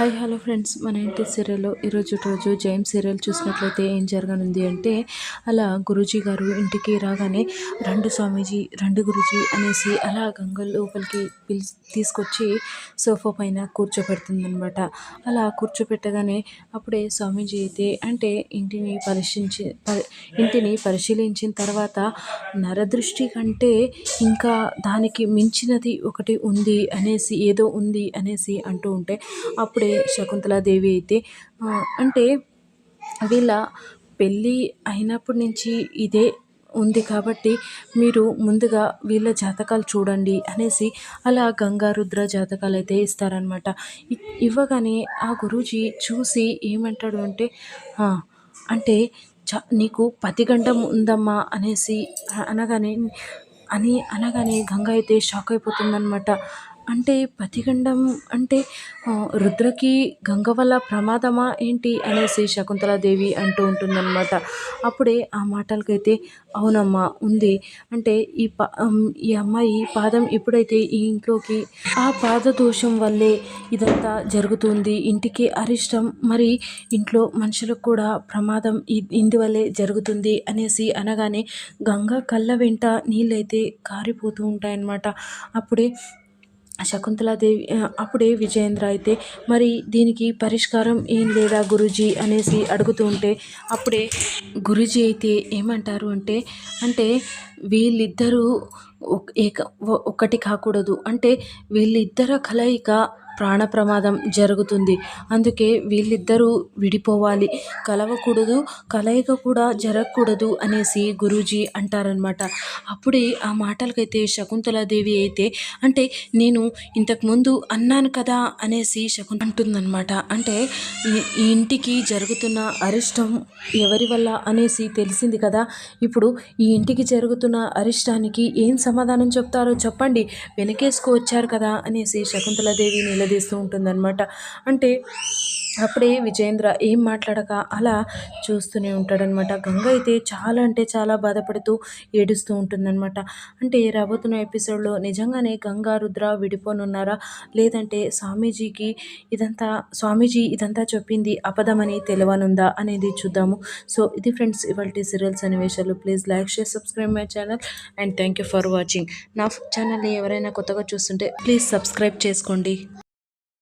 Hi hello friends. మన ఇంటి సీరియల్లో ఈరోజు రోజు జైమ్ సీరియల్ చూసినట్లయితే ఏం జరగనుంది అంటే అలా గురూజీ గారు ఇంటికి రాగానే రెండు స్వామీజీ రెండు గురూజీ అనేసి అలా గంగ లోపలికి పిలిచి తీసుకొచ్చి సోఫా పైన కూర్చోబెడుతుందనమాట అలా కూర్చోపెట్టగానే అప్పుడే స్వామీజీ అయితే అంటే ఇంటిని పరిశీలించి ఇంటిని పరిశీలించిన తర్వాత నరదృష్టి కంటే ఇంకా దానికి మించినది ఒకటి ఉంది అనేసి ఏదో ఉంది అనేసి అంటూ ఉంటే అప్పుడే శకుంతలాదేవి అయితే అంటే వీళ్ళ పెళ్ళి అయినప్పటి నుంచి ఇదే ఉంది కాబట్టి మీరు ముందుగా వీళ్ళ జాతకాలు చూడండి అనేసి అలా గంగా రుద్ర జాతకాలు అయితే ఇస్తారనమాట ఇవ్వగానే ఆ గురూజీ చూసి ఏమంటాడు అంటే అంటే చ నీకు గంట ఉందమ్మా అనేసి అనగానే అని అనగానే గంగ అయితే షాక్ అయిపోతుందనమాట అంటే పతిగండం అంటే రుద్రకి గంగ వల్ల ప్రమాదమా ఏంటి అనేసి శకుంతలాదేవి అంటూ ఉంటుందన్నమాట. అప్పుడే ఆ మాటలకైతే అవునమ్మా ఉంది. అంటే ఈ పా ఈ అమ్మాయి పాదం ఎప్పుడైతే ఈ ఇంట్లోకి ఆ పాద దోషం వల్లే ఇదంతా జరుగుతుంది. ఇంటికి అరిష్టం మరి ఇంట్లో మనుషులకు కూడా ప్రమాదం ఇందువల్లే జరుగుతుంది అనేసి అనగానే గంగ కళ్ళ వెంట నీళ్ళైతే కారిపోతూ ఉంటాయన్నమాట. అప్పుడే శకుంతలాదేవి అప్పుడే విజయేంద్ర అయితే మరి దీనికి పరిష్కారం ఏం లేదా గురుజీ? అనేసి అడుగుతూ ఉంటే అప్పుడే గురుజీ అయితే ఏమంటారు అంటే అంటే వీళ్ళిద్దరూ ఏక ఒకటి కాకూడదు. అంటే వీళ్ళిద్దర కలయిక ప్రాణ ప్రమాదం జరుగుతుంది. అందుకే వీళ్ళిద్దరూ విడిపోవాలి. కలవకూడదు కలయిక కూడా జరగకూడదు అనేసి గురూజీ అంటారనమాట అప్పుడే ఆ మాటలకైతే శకుంతలాదేవి అయితే అంటే నేను ఇంతకుముందు అన్నాను కదా అనేసి శకున్ అంటుందన్నమాట. అంటే ఈ ఇంటికి జరుగుతున్న అరిష్టం ఎవరి వల్ల అనేసి తెలిసింది కదా. ఇప్పుడు ఈ ఇంటికి జరుగుతున్న అరిష్టానికి ఏం సమాధానం చెప్తారో చెప్పండి. వెనకేసుకు వచ్చారు కదా అనేసి శకుంతలాదేవి నిలదీస్తూ ఉంటుందన్నమాట. అంటే అప్పుడే విజేంద్ర ఏం మాట్లాడక అలా చూస్తూనే ఉంటాడనమాట గంగ అయితే చాలా అంటే చాలా బాధపడుతూ ఏడుస్తూ ఉంటుందన్నమాట. అంటే రాబోతున్న ఎపిసోడ్లో నిజంగానే గంగా రుద్ర విడిపోనున్నారా? లేదంటే స్వామీజీకి ఇదంతా స్వామీజీ ఇదంతా చెప్పింది అపదమని తెలియనుందా అనేది చూద్దాము. సో ఇది ఫ్రెండ్స్ ఇవాళ సీరియల్స్ సన్నివేశాలు. Please like share subscribe my channel and thank you for watching. నా ఛానల్ని ఎవరైనా కొత్తగా చూస్తుంటే ప్లీజ్ సబ్స్క్రైబ్ చేసుకోండి.